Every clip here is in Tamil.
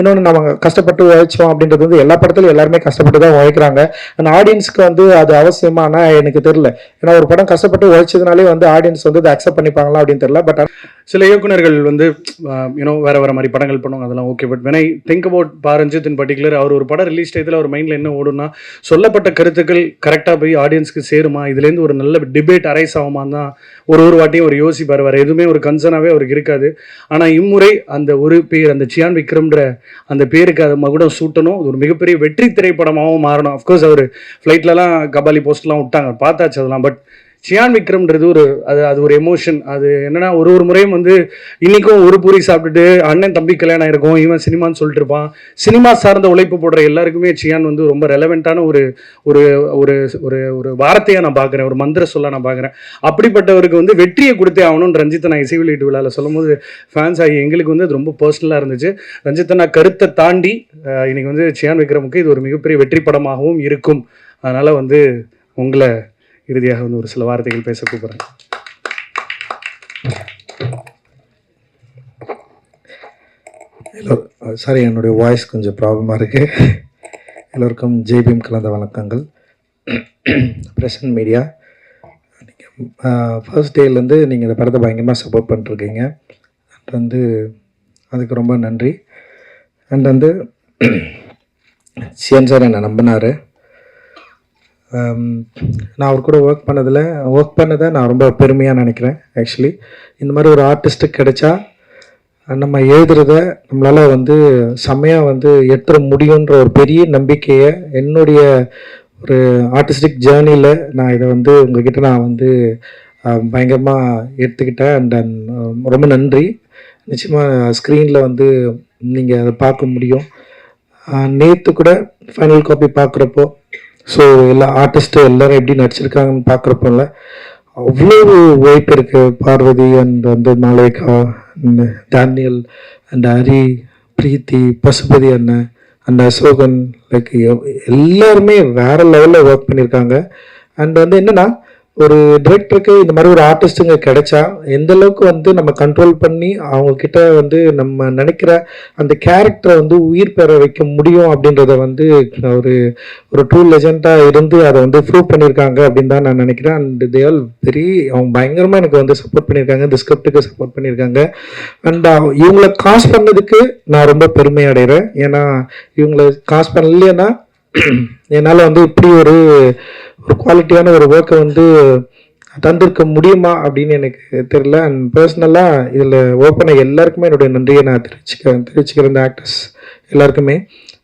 இன்னொன்று நம்ம கஷ்டப்பட்டு உழைச்சோம் அப்படின்றது வந்து எல்லா படத்துலையும் எல்லாருமே கஷ்டப்பட்டு தான் உழைக்கிறாங்க. அந்த ஆடியன்ஸ்க்கு வந்து அது அவசியமானா எனக்கு தெரியல. ஏன்னா ஒரு படம் கஷ்டப்பட்டு உழைச்சதுனாலே வந்து ஆடியன்ஸ் வந்து அதை அக்செப்ட் பண்ணிப்பாங்களா அப்படின்னு தெரியல. பட் சில இயக்குனர்கள் வந்து யூனோ வேற வேற மாதிரி படங்கள் பண்ணுவாங்க அதெல்லாம் okay but when I think about Pa Ranjith in particular அவர் ஒரு படம் ரிலீஸ் டயத்தில் அவர் மைண்டில் என்ன ஓடும்னா சொல்லப்பட்ட கருத்துக்கள் கரெக்டாக போய் ஆடியன்ஸ்க்கு சேருமா? இதுலேருந்து ஒரு நல்ல டிபேட் அரைஸ் ஆகுமா தான் ஒரு ஒரு வாட்டியும் ஒரு யோசிப்பார். வேறு எதுவுமே ஒரு கன்சர்னாகவே அவருக்கு இருக்காது. ஆனால் இம்முறை அந்த ஒரு பேர் அந்த சியான் விக்ரம்ன்ற அந்த பேருக்கு அது மகுடம் சூட்டணும். அது ஒரு மிகப்பெரிய வெற்றி திரைப்படமாகவும் மாறணும். அஃப்கோர்ஸ் அவர் ஃப்ளைட்லலாம் கபாலி போஸ்ட்லாம் விட்டாங்க. பார்த்தாச்சு அதெல்லாம். பட் சியான் விக்ரம்ன்றது ஒரு அது அது ஒரு எமோஷன் அது என்னன்னா ஒரு ஒரு முறையும் வந்து இன்னைக்கும் ஒரு பூரி சாப்பிட்டுட்டு அண்ணன் தம்பி கல்யாணம் இருக்கும் இவன் சினிமான்னு சொல்லிட்டு இருப்பான். சினிமா சார்ந்த உழைப்பு போடுற எல்லாருக்குமே சியான் வந்து ரொம்ப ரெலவெண்ட்டான ஒரு ஒரு ஒரு ஒரு ஒரு வார்த்தையாக நான் பார்க்குறேன் ஒரு மந்திர சொல்ல நான் பார்க்குறேன் அப்படிப்பட்டவருக்கு வந்து வெற்றியை கொடுத்தே ஆகணும்னு ரஞ்சித்தை நான் இசை வெளியீட்டு விழாவில் சொல்லும்போது ஃபேன்ஸ் ஆகி எங்களுக்கு வந்து அது ரொம்ப பர்சனலாக இருந்துச்சு. ரஞ்சித்தை நான் கருத்தை தாண்டி அஹ், இன்னைக்கு வந்து சியான் விக்ரமுக்கு இது ஒரு மிகப்பெரிய வெற்றி படமாகவும் இருக்கும். அதனால் வந்து உங்களை இறுதியாக வந்து ஒரு சில வார்த்தைகள் பேச கூப்பிட்றேன். ஹலோ சாரி uh, என்னுடைய வாய்ஸ் கொஞ்சம் ப்ராப்ளமாக இருக்குது எல்லோருக்கும் ஜேபிஎம் கலந்த வணக்கங்கள். பிரசன்ட் மீடியா நீங்கள் ஃபர்ஸ்ட் uh, டேலேருந்து நீங்கள் இந்த படத்தை பயங்கரமாக சப்போர்ட் பண்ணிருக்கீங்க அண்ட் வந்து அதுக்கு ரொம்ப நன்றி. அண்ட் வந்து சிஎன் சார் என்னை நம்பினார்? Um, நான் அவர் கூட ஒர்க் பண்ணதில் ஒர்க் பண்ணதை நான் ரொம்ப பெருமையாக நினைக்கிறேன் ஆக்சுவலி இந்த மாதிரி ஒரு ஆர்டிஸ்ட்டுக்கு கிடைச்சா நம்ம எழுதுறத நம்மளால் வந்து செம்மையாக வந்து எட்டுற முடியுன்ற ஒரு பெரிய நம்பிக்கையை என்னுடைய ஒரு ஆர்டிஸ்டிக் ஜேர்னியில் நான் இதை வந்து உங்ககிட்ட நான் வந்து um, பயங்கரமாக எடுத்துக்கிட்டேன். அண்ட் um, ரொம்ப நன்றி. நிச்சயமாக ஸ்க்ரீனில் வந்து நீங்கள் அதை பார்க்க முடியும். நேற்று கூட ஃபைனல் காப்பி பார்க்குறப்போ ஸோ எல்லா ஆர்டிஸ்ட்டு எல்லாரும் எப்படி நடிச்சிருக்காங்கன்னு பார்க்குறப்போல அவ்வளோ உழைப்பு இருக்குது பார்வதி அண்ட் வந்து Maleka and Daniel and Hari Preethi Pasupathy அண்ணன் அண்ட் அசோகன் லைக் எல்லாருமே வேற லெவலில் ஒர்க் பண்ணியிருக்காங்க அண்ட் வந்து என்னென்னா ஒரு டிரெக்டருக்கு இந்த மாதிரி ஒரு ஆர்டிஸ்ட்டுங்க கிடைச்சா எந்த அளவுக்கு வந்து நம்ம கண்ட்ரோல் பண்ணி அவங்க கிட்ட வந்து நம்ம நினைக்கிற அந்த கேரக்டரை வந்து உயிர் பெற வைக்க முடியும் அப்படின்றத வந்து ஒரு ஒரு ட்ரூ லெஜெண்டாக இருந்து அதை வந்து ப்ரூவ் பண்ணியிருக்காங்க அப்படின்னு தான் நான் நினைக்கிறேன். அண்ட் தே ஆல் வெரி அவங்க பயங்கரமாக எனக்கு வந்து சப்போர்ட் பண்ணியிருக்காங்க. இந்த ஸ்கிரிப்டுக்கு சப்போர்ட் பண்ணியிருக்காங்க. அண்ட் இவங்களை காசு பண்ணதுக்கு நான் ரொம்ப பெருமை அடைகிறேன். ஏன்னா இவங்களை காசு பண்ணலைன்னா என்னால் வந்து இப்படி ஒரு ஒரு குவாலிட்டியான ஒரு ஒர்க்கை வந்து தந்திருக்க முடியுமா அப்படின்னு எனக்கு தெரியல. அண்ட் பர்சனலாக இதில் ஒர்க் எல்லாருக்குமே என்னுடைய நன்றியை நான் தெரிவிச்சுக்கிறேன் தெரிவிச்சுக்கிறேன் இந்த ஆக்டர்ஸ் எல்லாருக்குமே.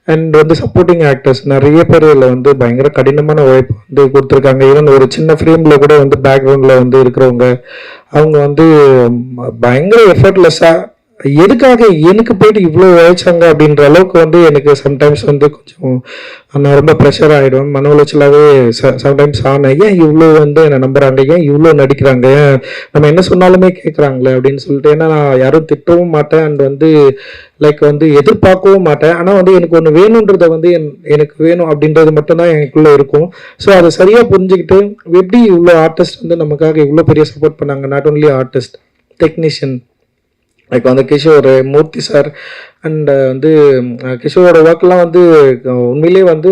அண்ட் வந்து சப்போர்ட்டிங் ஆக்டர்ஸ் நிறைய பேர் இதில் வந்து பயங்கர கடினமான உழைப்பு வந்து கொடுத்துருக்காங்க. ஈவன் ஒரு சின்ன ஃப்ரேமில் கூட வந்து பேக்ரவுண்டில் வந்து இருக்கிறவங்க அவங்க வந்து பயங்கர எஃபர்ட்லெஸ்ஸாக எதுக்காக எனக்கு போயிட்டு இவ்வளோ உழைச்சாங்க அப்படின்ற அளவுக்கு வந்து எனக்கு சம்டைம்ஸ் வந்து கொஞ்சம் நான் ரொம்ப ப்ரெஷர் ஆகிடும் மன உளைச்சலாகவே சம்டைம்ஸ் ஆனேன். ஏன் இவ்வளோ வந்து என்னை நம்புகிறாங்க ஏன் இவ்வளோ நடிக்கிறாங்க? ஏன் நம்ம என்ன சொன்னாலுமே கேட்குறாங்களே அப்படின்னு சொல்லிட்டு ஏன்னா நான் யாரும் திட்டவும் மாட்டேன். அண்ட் வந்து லைக் வந்து எதிர்பார்க்கவும் மாட்டேன். ஆனால் வந்து எனக்கு ஒன்று வேணுன்றத வந்து என்- எனக்கு வேணும் அப்படின்றது மட்டும்தான் எனக்குள்ளே இருக்கும். ஸோ அதை சரியாக புரிஞ்சுக்கிட்டு எப்படி இவ்வளோ ஆர்டிஸ்ட் வந்து நமக்காக இவ்வளோ பெரிய சப்போர்ட் பண்ணாங்க? Not only artist technician like வந்து Kishore Moorthy sir and uh, வந்து கிஷோரோட ஒர்க்லாம் வந்து உண்மையிலே உண்மையிலேயே வந்து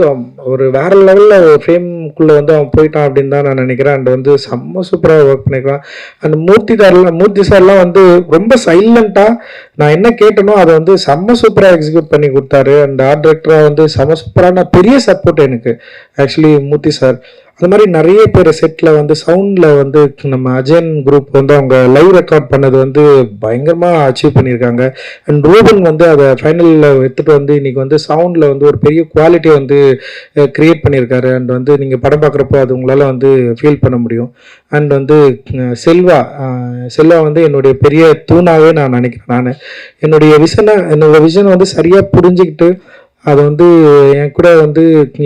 ஒரு வேற லெவலில் ஃப்ரேம்குள்ளே வந்து அவன் போயிட்டான் அப்படின்னு தான் நான் நினைக்கிறேன். அண்ட் வந்து செம்ம சூப்பராக ஒர்க் பண்ணியிருக்கான் அண்ட் மூர்த்தி சார்லாம் மூர்த்தி சார்லாம் வந்து ரொம்ப சைலண்ட்டாக நான் என்ன கேட்டனோ அதை வந்து செம்ம சூப்பராக எக்ஸிக்யூட் பண்ணி கொடுத்தாரு. அண்ட் ஆர்ட் டிரெக்டராக வந்து செம்ம சூப்பரான பெரிய சப்போர்ட் எனக்கு ஆக்சுவலி மூர்த்தி சார் அந்த மாதிரி நிறைய பேர் செட்டில் வந்து சவுண்டில் வந்து நம்ம அஜயன் குரூப் வந்து அவங்க லைவ் ரெக்கார்ட் பண்ணது வந்து பயங்கரமாக அச்சீவ் பண்ணியிருக்காங்க அண்ட் ரூபன் வந்து அதை ஃபைனலில் எடுத்துகிட்டு வந்து இன்றைக்கி வந்து சவுண்டில் வந்து ஒரு பெரிய குவாலிட்டியை வந்து க்ரியேட் பண்ணியிருக்காரு. அண்ட் வந்து நீங்கள் படம் பார்க்குறப்போ அது உங்களால் வந்து ஃபீல் பண்ண முடியும். அண்ட் வந்து செல்வா செல்வா வந்து என்னுடைய பெரிய தூணாகவே நான் நினைக்கிறேன் நான். என்னுடைய விஷனை என்னோடய விஷனை வந்து சரியாக புரிஞ்சுக்கிட்டு அதை வந்து என் கூட வந்து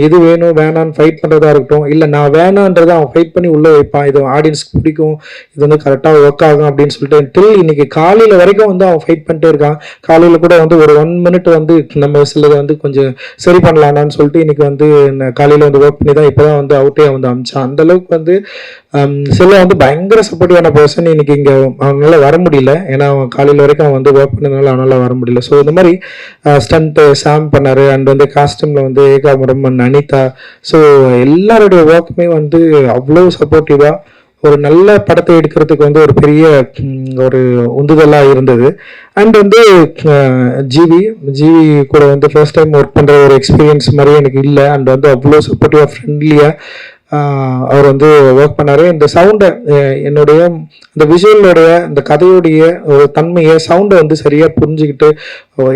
எது வேணும் வேணான்னு ஃபைட் பண்ணுறதா இருக்கட்டும். இல்லை நான் வேணான்றதை அவன் ஃபைட் பண்ணி உள்ளே வைப்பான். இது ஆடியன்ஸ்க்கு பிடிக்கும். இது வந்து கரெக்டாக ஒர்க் ஆகும் அப்படின்னு சொல்லிட்டு டில் இன்னைக்கு காலையில் வரைக்கும் வந்து அவன் ஃபைட் பண்ணிட்டே இருக்கான். காலையில் கூட வந்து ஒரு ஒன் மினிட் வந்து நம்ம சிலதை வந்து கொஞ்சம் சரி பண்ணலாம்னு சொல்லிட்டு இன்னைக்கு வந்து காலையில் வந்து ஒர்க் பண்ணி தான் இப்போ தான் வந்து அவுட்டே வந்து அமிச்சான். அந்த அளவுக்கு வந்து Um, செல்வம் வந்து பயங்கர சப்போர்ட்டிவான பர்சன் இன்னைக்கு இங்கே அவனால வர முடியல. ஏன்னா அவன் காலையில் வரைக்கும் அவன் வந்து ஒர்க் பண்ணதுனால அவனால வர முடியல. ஸோ இந்த மாதிரி ஸ்டண்ட்டு சாம் பண்ணார். அண்ட் வந்து காஸ்டியூமில் வந்து ஏகாமுரமன் அனிதா ஸோ எல்லாருடைய ஒர்க்குமே வந்து அவ்வளோ சப்போர்ட்டிவாக ஒரு நல்ல படத்தை எடுக்கிறதுக்கு வந்து ஒரு பெரிய ஒரு உந்துதலாக இருந்தது. அண்ட் வந்து uh, ஜிவி ஜிவி கூட வந்து ஃபர்ஸ்ட் டைம் ஒர்க் பண்ணுற ஒரு எக்ஸ்பீரியன்ஸ் மாதிரி எனக்கு இல்லை. அண்ட் வந்து அவ்வளோ சப்போர்ட்டிவாக ஃப்ரெண்ட்லியாக அவர் வந்து ஒர்க் பண்ணார். இந்த சவுண்டை என்னுடைய இந்த விஷுவலுடைய இந்த கதையுடைய ஒரு தன்மையை சவுண்டை வந்து சரியாக புரிஞ்சுக்கிட்டு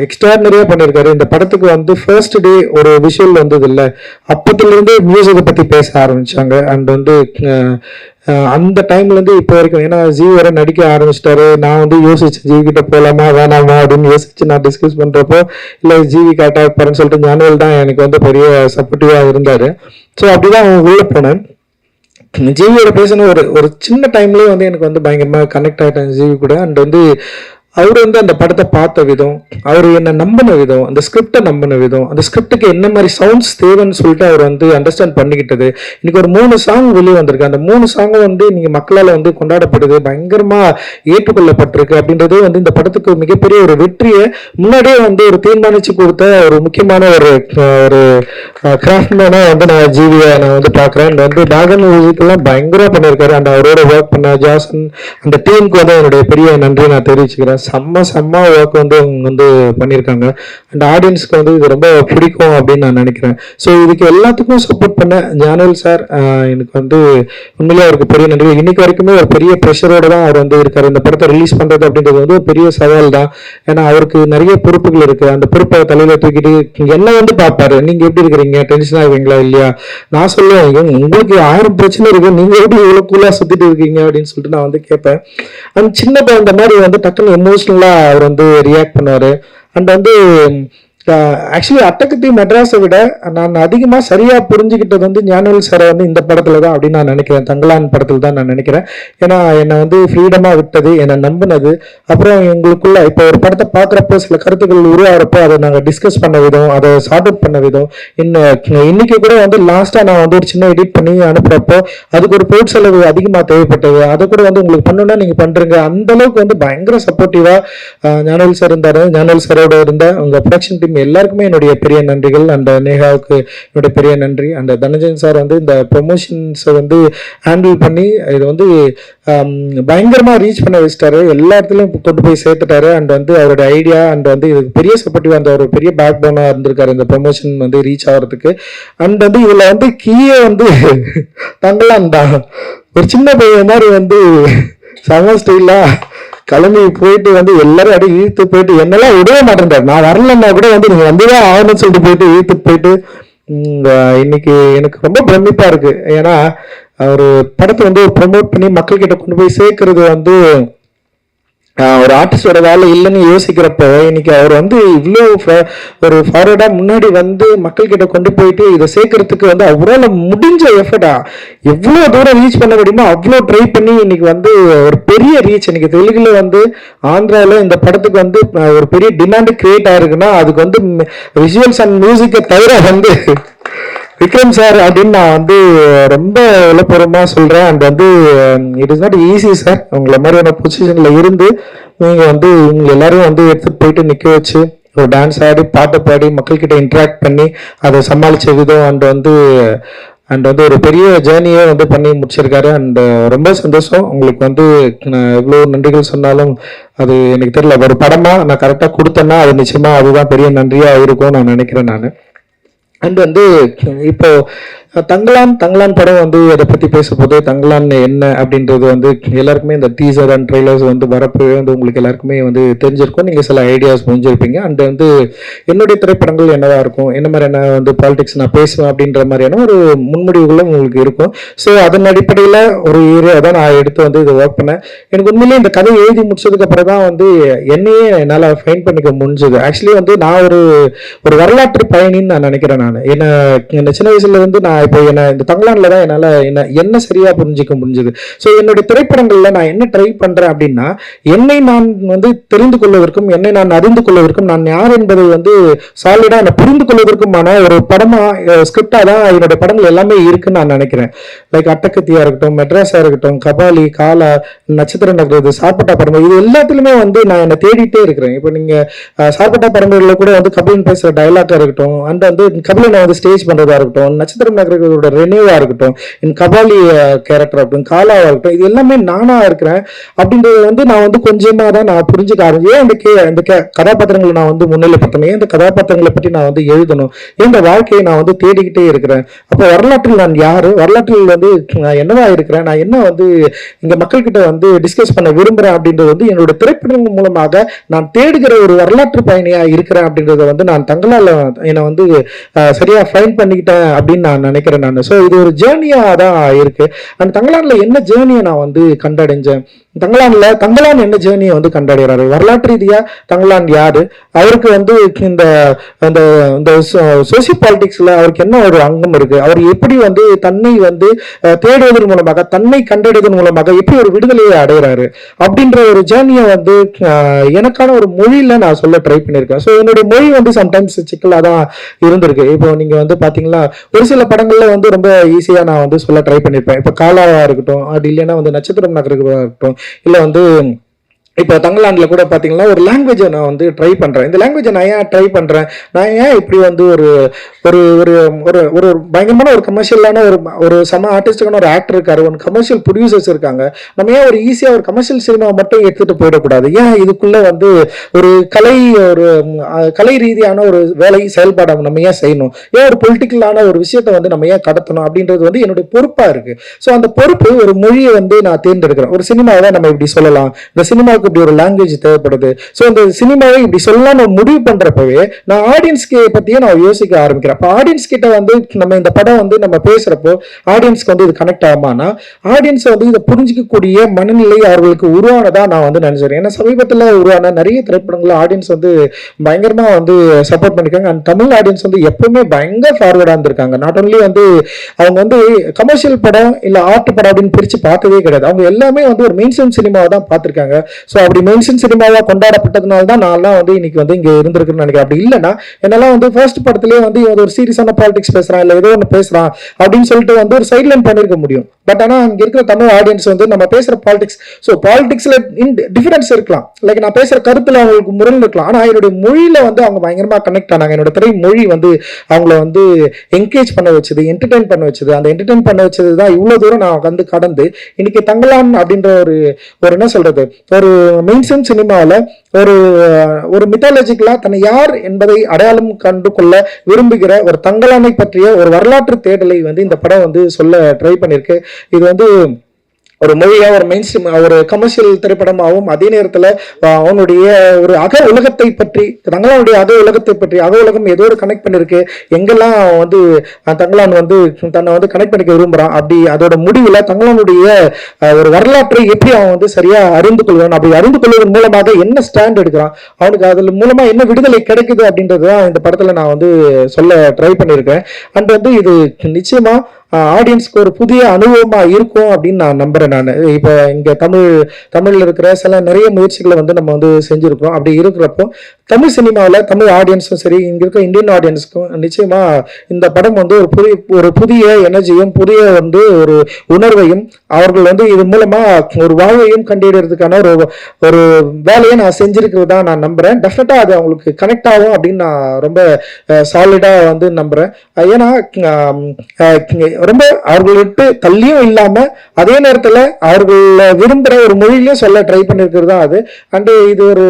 எக்ஸ்ட்ராடனரியாக பண்ணியிருக்காரு இந்த படத்துக்கு வந்து ஃபர்ஸ்ட் டே ஒரு விஷுவல் வந்தது இல்லை அப்பத்துலேருந்து மியூசிக்கை பற்றி பேச ஆரம்பித்தாங்க அண்ட் வந்து அந்த டைம்லேருந்து இப்போ வரைக்கும் ஏன்னா ஜி வர நடிக்க ஆரம்பிச்சிட்டாரு. நான் வந்து யோசிச்சு ஜிவி கிட்ட போகலாமா வேணாமா அப்படின்னு யோசிச்சு நான் டிஸ்கஸ் பண்ணுறப்போ இல்லை ஜிவி கரெக்டாக இருப்பாருன்னு சொல்லிட்டு ஞானவேல் தான் எனக்கு வந்து பெரிய சப்போர்ட்டிவாக இருந்தார். ஸோ அப்படி தான் உள்ளே போனேன். ஜிவியோட பேசின ஒரு ஒரு சின்ன டைம்லேயே வந்து எனக்கு வந்து பயங்கரமாக கனெக்ட் ஆகிட்டேன் ஜிவி கூட. அண்ட் வந்து அவர் வந்து அந்த படத்தை பார்த்த விதம் அவர் என்ன நம்பின விதம் அந்த ஸ்கிரிப்டை நம்பின விதம் அந்த ஸ்கிரிப்டுக்கு என்ன மாதிரி சவுண்ட்ஸ் தேவைன்னு சொல்லிட்டு அவர் வந்து அண்டர்ஸ்டாண்ட் பண்ணிக்கிட்டது. இன்னைக்கு ஒரு மூணு சாங் வெளியே வந்திருக்கு. அந்த மூணு சாங்கும் வந்து நீங்கள் மக்களால் வந்து கொண்டாடப்படுது. பயங்கரமாக ஏற்றுக்கொள்ளப்பட்டிருக்கு அப்படின்றது வந்து இந்த படத்துக்கு மிகப்பெரிய ஒரு வெற்றியை முன்னாடியே வந்து ஒரு தீர்மானித்து கொடுத்த ஒரு முக்கியமான ஒரு ஒரு கிராஃப்ட்மேனாக வந்து நான் ஜீவியை நான் வந்து பார்க்குறேன். வந்து டாகன் மியூசிக்கெல்லாம் பயங்கரமாக பண்ணியிருக்காரு. அந்த அவரோட ஒர்க் பண்ண ஜாசன் அந்த டீமுக்கு வந்து என்னுடைய பெரிய நன்றி நான் தெரிவிச்சுக்கிறேன். செம்ம செம்ம ஒர்க் வந்து அவங்க வந்து பண்ணியிருக்காங்க. அண்ட் ஆடியன்ஸ்க்கு வந்து இது ரொம்ப பிடிக்கும் அப்படின்னு நான் நினைக்கிறேன். ஸோ இதுக்கு எல்லாத்துக்கும் சப்போர்ட் பண்ண ஞானல் சார் எனக்கு வந்து உண்மையிலே அவருக்கு பெரிய நன்றி. இன்னைக்கு வரைக்குமே ஒரு பெரிய ப்ரெஷரோட தான் அவர் வந்து இருக்கார். இந்த படத்தை ரிலீஸ் பண்ணுறது அப்படின்றது வந்து பெரிய சவால் தான். ஏன்னா அவருக்கு நிறைய பொறுப்புகள் இருக்குது அந்த பொறுப்பை தலையில் தூக்கிட்டு என்ன வந்து பார்ப்பாரு? நீங்கள் எப்படி இருக்கிறீங்க? டென்ஷன் ஆகுவீங்களா இல்லையா? நான் சொல்லுவேன் உங்களுக்கு ஆயிரம் பிரச்சனை இருக்கு. நீங்கள் எப்படி இவ்வளோ கூலாக சுற்றிட்டு இருக்கீங்க? அப்படின்னு சொல்லிட்டு நான் வந்து கேட்பேன். அண்ட் சின்ன பையன் இந்த மாதிரி வந்து டக்குன்னு எமோஷ்னலாக அவர் வந்து ரியாக்ட் பண்ணுவார் அண்ட் வந்து ஆக்சுவலி அட்டகத்தி மெட்ராஸை விட நான் அதிகமாக சரியாக புரிஞ்சுக்கிட்டது வந்து ஞானவேல் சாரை வந்து இந்த படத்தில் தான் அப்படின்னு நான் நினைக்கிறேன். தங்கலான் படத்தில் தான் நான் நினைக்கிறேன். ஏன்னா என்னை வந்து ஃப்ரீடமாக விட்டது என்னை நம்பினது. அப்புறம் எங்களுக்குள்ள இப்போ ஒரு படத்தை பார்க்குறப்போ சில கருத்துக்கள் உருவாகிறப்போ அதை நாங்கள் டிஸ்கஸ் பண்ண விதம் அதை சார்ட் அவுட் பண்ண விதம். இன்னும் இன்னைக்கு கூட வந்து லாஸ்ட்டாக நான் வந்து ஒரு சின்ன எடிட் பண்ணி அனுப்புகிறப்போ அதுக்கு ஒரு பொருட் செலவு அதிகமாக தேவைப்பட்டது. அதை கூட வந்து உங்களுக்கு பண்ணணும்னா நீங்கள் பண்ணுறீங்க அந்தளவுக்கு வந்து பயங்கர சப்போர்ட்டிவாக ஞானவேல் சார் இருந்தார். ஞானவேல் சாரோட இருந்த உங்கள் ப்ரொடக்ஷன் டீம் எல்லாருக்குமே என்னுடைய பெரிய நன்றிகள். அந்த நேகாவுக்கு என்னுடைய பெரிய நன்றி. அந்த தனஞ்சன் சார் வந்து இந்த ப்ரொமோஷன்ஸை வந்து ஹேண்டில் பண்ணி இது வந்து பயங்கரமாக பயங்கரமா ரீச் பண்ண வச்சுட்டாரு. எல்லா இடத்துலையும் கொண்டு போய் சேர்த்துட்டாரு. அண்ட் வந்து அவரோட ஐடியா அண்ட் வந்து இதுக்கு பெரிய சப்போர்ட்டிவ் அந்த ஒரு பெரிய பேக் போனாக இருந்திருக்காரு இந்த ப்ரொமோஷன் வந்து ரீச் ஆகிறதுக்கு. அண்ட் வந்து இதில் வந்து கீழே வந்து தங்கலாம் தான் ஒரு சின்ன பையன் மாதிரி வந்து செம ஸ்டைலா கிளம்பி போயிட்டு வந்து எல்லாரும் அப்படியே இழுத்து போயிட்டு என்னெல்லாம் விடவே மாட்டேன்றாரு. நான் வரலன்னா கூட வந்து நீங்க வந்துதான் ஆகணும்னு சொல்லிட்டு போயிட்டு இழுத்து போயிட்டு இன்னைக்கு எனக்கு ரொம்ப பிரமிப்பா இருக்கு. ஏன்னா ஒரு படத்தை வந்து ப்ரொமோட் பண்ணி மக்கள்கிட்ட கொண்டு போய் சேர்க்கறது வந்து ஒரு ஆர்டிஸ்டோட வேலை இல்லைன்னு யோசிக்கிறப்போ இன்னைக்கு அவர் வந்து இவ்வளோ ஒரு ஃபார்வர்டாக முன்னாடி வந்து மக்கள்கிட்ட கொண்டு போயிட்டு இதை சேர்க்கறதுக்கு வந்து அவரால் முடிஞ்ச எஃபர்டா எவ்வளோ தூரம் ரீச் பண்ண முடியுமோ அவ்வளோ ட்ரை பண்ணி இன்னைக்கு வந்து ஒரு பெரிய ரீச் இன்னைக்கு தெலுங்குல வந்து ஆந்திராவில் இந்த படத்துக்கு வந்து ஒரு பெரிய டிமாண்டு கிரியேட் ஆயிருக்குன்னா அதுக்கு வந்து விஷுவல்ஸ் அண்ட் மியூசிக்கை தவிர வந்து விக்ரம் சார் அப்படின்னு நான் வந்து ரொம்ப விளப்பரமா சொல்றேன். அண்ட் வந்து it is not easy sir உங்களை மாதிரியான பொசிஷன்ல இருந்து நீங்க வந்து இவங்க எல்லாரும் வந்து எடுத்துகிட்டு போயிட்டு நிக்க வச்சு ஒரு டான்ஸ் ஆடி பாட்டு பாடி மக்கள்கிட்ட இன்ட்ராக்ட் பண்ணி அதை சமாளிச்ச விதம் அண்ட் வந்து அண்ட் வந்து ஒரு பெரிய ஜேர்னியே வந்து பண்ணி முடிச்சிருக்காரு. அண்ட் uh, ரொம்ப சந்தோஷம். உங்களுக்கு வந்து நான் எவ்வளோ நன்றிகள் சொன்னாலும் அது எனக்கு தெரியல. ஒரு படமா நான் கரெக்டாக கொடுத்தேன்னா அது நிச்சயமா அதுதான் பெரிய நன்றியா இருக்கும் நான் நினைக்கிறேன் நான். அண்ட் வந்து இப்போ தங்கலான் தங்கலான் படம் வந்து அதை பற்றி பேசும்போது தங்கலான் என்ன அப்படின்றது வந்து எல்லாருக்குமே இந்த டீசர் அண்ட் ட்ரெய்லர்ஸ் வந்து வரப்பவே வந்து உங்களுக்கு எல்லாருக்குமே வந்து தெரிஞ்சிருக்கும். நீங்கள் சில ஐடியாஸ் முடிஞ்சிருப்பீங்க அண்ட் வந்து என்னுடைய திரைப்படங்கள் என்னவாக இருக்கும் என்ன மாதிரியான வந்து பாலிடிக்ஸ் நான் பேசுவேன் அப்படின்ற மாதிரியான ஒரு முன்முடிவுகளும் உங்களுக்கு இருக்கும். ஸோ அதன் அடிப்படையில் ஒரு ஏரியா தான் நான் எடுத்து வந்து இதை ஒர்க் பண்ணேன். எனக்கு உண்மையிலேயே இந்த கதை எழுதி முடிச்சதுக்கு அப்புறம் தான் வந்து என்னையே என்னால் ஃபைன் பண்ணிக்க முடிஞ்சது. ஆக்சுவலி வந்து நான் ஒரு ஒரு வரலாற்று பயணின்னு நான் நினைக்கிறேன் நான். என்ன என்ன சின்ன வயசுலேருந்து நான் இப்போ என்ன இந்த தங்கலான்ல தான் என்னால் என்ன என்ன சரியாக புரிஞ்சிக்க முடிஞ்சது. ஸோ என்னுடைய திரைப்படங்களில் நான் என்ன ட்ரை பண்ணுறேன் அப்படின்னா என்னை நான் வந்து தெரிந்து கொள்வதற்கும் என்னை நான் அறிந்து கொள்வதற்கும் நான் யார் என்பதை வந்து சாலிடாக என்னை புரிந்து கொள்வதற்குமான ஒரு படமாக ஸ்கிரிப்டாக தான் என்னுடைய படங்கள் எல்லாமே இருக்குன்னு நான் நினைக்கிறேன். லைக் அட்டக்கத்தியாக இருக்கட்டும் மெட்ராஸாக இருக்கட்டும் கபாலி காலா நட்சத்திர நகரது சார்பட்டா பரம்பரை இது எல்லாத்துலயுமே வந்து நான் என்னை தேடிட்டே இருக்கிறேன். இப்போ நீங்கள் அஹ், சார்பட்டா கூட வந்து கபிலன் பேசுகிற டைலாக்காக இருக்கட்டும் அண்ட் வந்து கபிலனை வந்து ஸ்டேஜ் பண்ணுறதா இருக்கட்டும் நட்சத்திரம் நகரோட ரெனியூவா இருக்கட்டும் என் கபாலி கேரக்டர் இருக்கட்டும் காலாவா இருக்கட்டும் இது எல்லாமே நானா இருக்கிறேன். அப்படின்றது வந்து நான் வந்து கொஞ்சமா தான் நான் புரிஞ்சுக்க ஆரம்பிச்சேன் ஏன் இந்த கே இந்த கே கதாபாத்திரங்களை நான் வந்து முன்னிலைப்படுத்தணும்? ஏன் இந்த கதாபாத்திரங்களை பற்றி நான் வந்து எழுதணும்? ஏன் இந்த வாழ்க்கையை நான் வந்து தேடிக்கிட்டே இருக்கிறேன்? அப்போ வரலாற்றில் நான் யாரு? வரலாற்றில் வந்து நான் என்னவா இருக்கிறேன்? நான் என்ன வந்து இங்க மக்கள்கிட்ட வந்து டிஸ்கஸ் பண்ண விரும்புறேன் அப்படின்றது வந்து என்னோட திரைப்படங்கள் மூலமாக நான் தேடுகிற ஒரு வரலாற்று பயணியா இருக்கிறேன் அப்படின்றத வந்து நான் தங்களால என்னை வந்து சரியா ஃபைன் பண்ணிக்கிட்டேன் அப்படின்னு நான் நினைக்கிறேன். நான். ஸோ இது ஒரு ஜேர்னியா தான் இருக்கு. அண்ட் தங்களாண்டில் என்ன ஜேர்னியை நான் வந்து கண்டடைஞ்சேன்? தங்கலான்ல தங்கலான் என்ன ஜேர்னியை வந்து கண்டடைகிறாரு? வரலாற்று ரீதியா தங்கலான் யாரு? அவருக்கு வந்து இந்த அந்த இந்த சோசியோ பாலிடிக்ஸ்ல அவருக்கு என்ன ஒரு அங்கம் இருக்கு? அவர் எப்படி வந்து தன்னை வந்து தேடுவதன் மூலமாக தன்னை கண்டடைவதன் மூலமாக எப்படி ஒரு விடுதலையை அடைகிறாரு? அப்படின்ற ஒரு ஜேர்னியை வந்து எனக்கான ஒரு மொழியில நான் சொல்ல ட்ரை பண்ணியிருக்கேன். ஸோ என்னுடைய மொழி வந்து சம்டைம்ஸ் சிக்கலாக தான் இருந்திருக்கு. இப்போ நீங்க வந்து பாத்தீங்கன்னா ஒரு சில படங்கள்ல வந்து ரொம்ப ஈஸியா நான் வந்து சொல்ல ட்ரை பண்ணியிருப்பேன். இப்போ காலாவா இருக்கட்டும் அது இல்லைன்னா வந்து நட்சத்திரம் நகருக்கா இருக்கட்டும் இல்ல வந்து இப்போ தங்கலாண்டில் கூட பார்த்தீங்கன்னா ஒரு லாங்குவேஜை நான் வந்து ட்ரை பண்ணுறேன் இந்த லாங்குவேஜை நான் ஏன் ட்ரை பண்ணுறேன் நான் ஏன் இப்படி வந்து ஒரு ஒரு ஒரு ஒரு ஒரு பயங்கரமான ஒரு கமர்ஷியலான ஒரு ஒரு சம ஆர்டிஸ்டுக்கான ஒரு ஆக்டர் இருக்காரு. ஒரு கமர்ஷியல் ப்ரொடியூசர்ஸ் இருக்காங்க. நம்ம ஏன் ஒரு ஈஸியாக ஒரு கமர்ஷியல் சினிமா மட்டும் எடுத்துகிட்டு போயிடக்கூடாது? ஏன் இதுக்குள்ளே வந்து ஒரு கலை ஒரு கலை ரீதியான ஒரு வேலை செயல்பாடை நம்ம ஏன் செய்யணும்? ஏன் ஒரு பொலிட்டிக்கலான ஒரு விஷயத்தை வந்து நம்ம ஏன் கடத்தணும்? அப்படின்றது வந்து என்னுடைய பொறுப்பாக இருக்குது ஸோ அந்த பொறுப்பு ஒரு மொழியை வந்து நான் தேர்ந்தெடுக்கிறேன். ஒரு சினிமாவை நம்ம இப்படி சொல்லலாம். இந்த சினிமாவுக்கு இப்படி ஒரு லாங்குவேஜ் தேவைப்படுது. ஸோ இந்த சினிமாவை இப்படி சொல்லலாம் நான் முடிவு பண்ணுறப்பவே நான் ஆடியன்ஸ்க்கு பத்தியே நான் யோசிக்க ஆரம்பிக்கிறேன். அப்போ ஆடியன்ஸ் கிட்ட வந்து நம்ம இந்த படம் வந்து நம்ம பேசுறப்போ ஆடியன்ஸ்க்கு வந்து இது கனெக்ட் ஆகுமானா ஆடியன்ஸ் வந்து இதை புரிஞ்சிக்கக்கூடிய மனநிலை அவர்களுக்கு உருவானதா நான் வந்து நினைச்சிருக்கேன் ஏன்னா சமீபத்தில் உருவான நிறைய திரைப்படங்கள் ஆடியன்ஸ் வந்து பயங்கரமா வந்து சப்போர்ட் பண்ணிருக்காங்க. அண்ட் தமிழ் ஆடியன்ஸ் வந்து எப்பவுமே பயங்கர ஃபார்வர்டா இருந்திருக்காங்க. நாட் ஒன்லி வந்து அவங்க வந்து கமர்ஷியல் படம் இல்லை ஆர்ட் படம் அப்படின்னு பிரிச்சு பார்த்ததே கிடையாது. அவங்க எல்லாமே வந்து ஒரு மெயின் ஸ்ட்ரீம் சினிமாவை தான் பார்த்திருக்காங்க. ஸோ அப்படி மென்ஷன் சினிமாவாக கொண்டாடப்பட்டதுனால தான் நான்லாம் வந்து இன்னைக்கு வந்து இங்கே இருந்திருக்குன்னு நினைக்கிறேன். அப்படி இல்லைன்னா என்னெல்லாம் வந்து ஃபர்ஸ்ட் படத்துலேயே வந்து இவன் ஒரு சீரியஸான பாலிடிக்ஸ் பேசுகிறான் இல்லை ஏதோ ஒன்று பேசுகிறான் அப்படின்னு சொல்லிட்டு வந்து ஒரு சைட்லைன் பண்ணிருக்க முடியும். பட் ஆனால் இங்கே இருக்கிற தமிழ் ஆடியன்ஸ் வந்து நம்ம பேசுகிற பாலிடிக்ஸ் ஸோ பாலிடிக்ஸ்ல டிஃபரன்ஸ் இருக்கலாம். லைக் நான் பேசுகிற கருத்தில் அவங்களுக்கு முரண் இருக்கலாம். ஆனால் என்னுடைய மொழியில் வந்து அவங்க பயங்கரமாக கனெக்ட் ஆனாங்க. என்னோட திரை மொழி வந்து அவங்கள வந்து என்கேஜ் பண்ண வச்சது என்டர்டைன் பண்ண வச்சது. அந்த என்டர்டைன் பண்ண வச்சது தான் இவ்வளோ தூரம் நான் வந்து கடந்து இன்னைக்கு தங்கலான் அப்படின்ற ஒரு ஒரு என்ன சொல்கிறது ஒரு மெயின் ஸ்ட்ரீம் சினிமாவில் ஒரு ஒரு மித்தாலஜிக்கலாக தன்னை யார் என்பதை அடையாளம் கண்டு கொள்ள விரும்புகிற ஒரு தங்கலானை பற்றிய ஒரு வரலாற்று தேடலை வந்து இந்த படம் வந்து சொல்ல ட்ரை பண்ணியிருக்கு இது வந்து ஒரு மொழியா ஒரு மெயின் ஸ்ட்ரீம் ஒரு கமர்ஷியல் திரைப்படமாகவும் அதே நேரத்தில் அவனுடைய ஒரு அக உலகத்தை பற்றி தங்களானுடைய அக உலகத்தை பற்றி அக உலகம் ஏதோ ஒரு கனெக்ட் பண்ணிருக்கு. எங்கெல்லாம் அவன் வந்து தங்களான் வந்து தன்னை வந்து கனெக்ட் பண்ணிக்க விரும்புறான் அப்படி அதோட முடிவில் தங்களானுடைய ஒரு வரலாற்றை எப்படி அவன் வந்து சரியா அறிந்து கொள்வான் அப்படி அறிந்து கொள்வதன் மூலமாக என்ன ஸ்டாண்ட் எடுக்கிறான் அவனுக்கு அதில் மூலமா என்ன விடுதலை கிடைக்குது அப்படின்றது தான் இந்த படத்துல நான் வந்து சொல்ல ட்ரை பண்ணியிருக்கேன். அண்ட் வந்து இது நிச்சயமா ஆடியன்ஸ்க்கு ஒரு புதிய அனுபவமாக இருக்கும் அப்படின்னு நான் நம்புகிறேன் நான். இப்போ இங்கே தமிழ் தமிழில் இருக்கிற சில நிறைய முயற்சிகளை வந்து நம்ம வந்து செஞ்சுருக்கோம் அப்படி இருக்கிறப்போ தமிழ் சினிமாவில் தமிழ் ஆடியன்ஸும் சரி இங்கே இருக்க இந்தியன் ஆடியன்ஸ்க்கும் நிச்சயமாக இந்த படம் வந்து ஒரு புதிய ஒரு புதிய எனர்ஜியும் புதிய வந்து ஒரு உணர்வையும் அவர்கள் வந்து இது மூலமாக ஒரு வாழ்வையும் கண்டிடுறதுக்கான ஒரு ஒரு வேலையை நான் செஞ்சிருக்கிறதா நான் நம்புகிறேன் டெஃபினட்டாக அது அவங்களுக்கு கனெக்ட் ஆகும் அப்படின்னு நான் ரொம்ப சாலிடாக வந்து நம்புகிறேன் ஏன்னா ரொம்ப அவர்கள்ட்டு தள்ளியும் இல்லாமல் அதே நேரத்தில் அவர்களை விரும்புகிற ஒரு மொழியிலையும் சொல்ல ட்ரை பண்ணியிருக்கிறது தான் அது. அண்டு இது ஒரு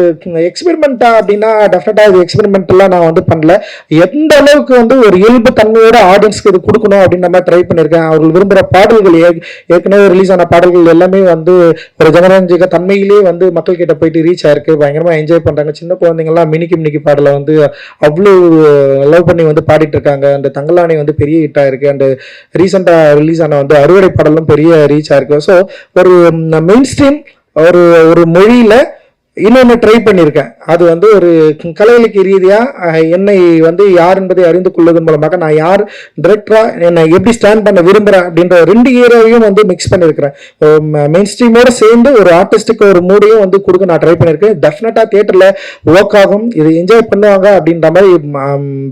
எக்ஸ்பெரிமெண்ட்டாக அப்படின்னா டெஃபினட்டா இது எக்ஸ்பெரிமெண்ட்லாம் நான் வந்து பண்ணல. எந்த அளவுக்கு வந்து ஒரு இயல்பு தன்மையோட ஆடியன்ஸ்க்கு இது கொடுக்கணும் அப்படின்னு நம்ம ட்ரை பண்ணியிருக்கேன். அவர்கள் விரும்புகிற பாடல்கள் ஏ- ஏற்கனவே ரிலீஸ் ஆன பாடல்கள் எல்லாமே வந்து ஒரு ஜனரஞ்சக தன்மையிலே வந்து மக்கள் கிட்ட போயிட்டு ரீச் ஆயிருக்கு. பயங்கரமாக என்ஜாய் பண்ணுறாங்க சின்ன குழந்தைங்கலாம் மினிக்கு மினிக்கு பாடலை வந்து அவ்வளோ லவ் பண்ணி வந்து பாடிட்டு இருக்காங்க. அந்த தங்கலானை வந்து பெரிய ஹிட்டாக இருக்குது அண்ட் ரீசெண்டாக ரிலீஸ் ஆன வந்து அறுவடை பாடலும் பெரிய ரீச் ஆயிருக்கு ஸோ ஒரு மெயின் ஸ்ட்ரீம் ஒரு ஒரு மொழியில் இன்னொன்று ட்ரை பண்ணியிருக்கேன் அது வந்து ஒரு கலை ரீதியாக என்னை வந்து யார் என்பதை அறிந்து கொள்வதன் மூலமாக நான் யார் டிரெக்டராக என்னை எப்படி ஸ்டாண்ட் பண்ண விரும்புகிறேன் அப்படின்ற ரெண்டு ஏரியாவையும் வந்து மிக்ஸ் பண்ணியிருக்கிறேன் மெயின் ஸ்ட்ரீமோடு சேர்ந்து ஒரு ஆர்டிஸ்ட்டுக்கு ஒரு மூடையும் வந்து கொடுக்க நான் ட்ரை பண்ணியிருக்கேன் டெஃபினட்டாக தேட்டரில் ஒர்க் ஆகும் இது என்ஜாய் பண்ணுவாங்க அப்படின்ற மாதிரி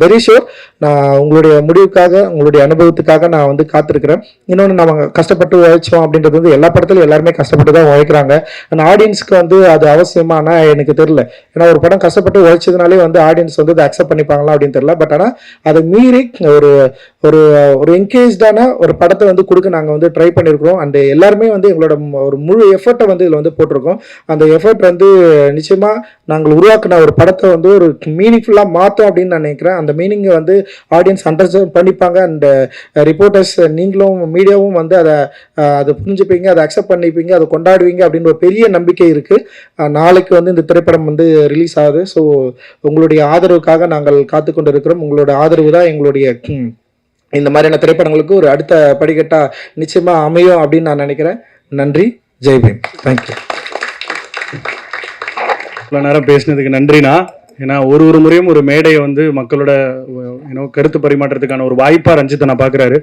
வெரி ஷூர் நான் உங்களுடைய முடிவுக்காக உங்களுடைய அனுபவத்துக்காக நான் வந்து காத்திருக்கிறேன். இன்னொன்று நம்ம கஷ்டப்பட்டு உழைச்சோம் அப்படின்றது வந்து எல்லா படத்துலையும் எல்லாருமே கஷ்டப்பட்டு தான் உழைக்கிறாங்க. அந்த ஆடியன்ஸ்க்கு வந்து அது அவசியமாக அவசியமானா எனக்கு தெரியல. ஏன்னா ஒரு படம் கஷ்டப்பட்டு உழைச்சதுனாலே வந்து ஆடியன்ஸ் வந்து அதை அக்செப்ட் பண்ணிப்பாங்களா அப்படின்னு தெரியல. பட் ஆனால் அதை மீறி ஒரு ஒரு ஒரு என்கேஜ்டான ஒரு படத்தை வந்து கொடுக்க நாங்கள் வந்து ட்ரை பண்ணியிருக்கிறோம் அண்ட் எல்லாருமே வந்து எங்களோட ஒரு முழு எஃபர்ட்டை வந்து இதில் வந்து போட்டிருக்கோம். அந்த எஃபர்ட் வந்து நிச்சயமாக நாங்கள் உருவாக்கின ஒரு படத்தை வந்து ஒரு மீனிங்ஃபுல்லாக மாற்றோம் அப்படின்னு நான் நினைக்கிறேன். அந்த மீனிங்கை வந்து ஆடியன்ஸ் அண்டர்ஸ்டாண்ட் பண்ணிப்பாங்க. அண்ட் ரிப்போர்ட்டர்ஸ் uh, நீங்களும் மீடியாவும் வந்து அதை uh, அதை புரிஞ்சுப்பீங்க அதை அக்செப்ட் பண்ணிப்பீங்க அதை கொண்டாடுவீங்க அப்படின்ற ஒரு பெரிய நம்பிக்கை இருக்குது uh, நாளைக்கு வந்து இந்த திரைப்படம் வந்து ரிலீஸ் ஆகுது. ஸோ உங்களுடைய ஆதரவுக்காக நாங்கள் காத்து கொண்டு இருக்கிறோம் உங்களோட ஆதரவு தான் எங்களுடைய இந்த மாதிரியான திரைப்படங்களுக்கு ஒரு அடுத்த படிக்கட்டா நிச்சயமா அமையும் அப்படின்னு நான் நினைக்கிறேன். நன்றி. ஜெய் பீம். தேங்க்யூ இவ்வளோ நேரம் பேசினதுக்கு நன்றிண்ணா. ஏன்னா ஒரு ஒரு முறையும் ஒரு மேடையை வந்து மக்களோட கருத்து பரிமாற்றத்துக்கான ஒரு வாய்ப்பாக ரஞ்சித்தை நான் பார்க்குறாரு